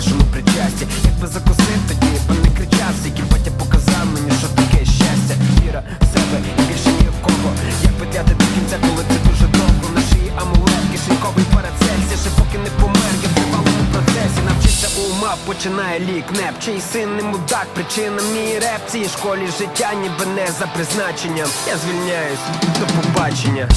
першому причасті Якби закусив тоді, бо не кричав, Скільки батя показав мені, що таке щастя. Віра в себе і більше ні в кого. Як питати до кінця, коли це дуже довго. На шиї амулет, кишеньковий парацельсі Ще поки не помер, я в тривалому процесі. Навчився у ума, починає лік неп. Чий син не мудак, причина мій реп. Цій школі життя ніби не за призначенням. Я звільняюсь, до побачення.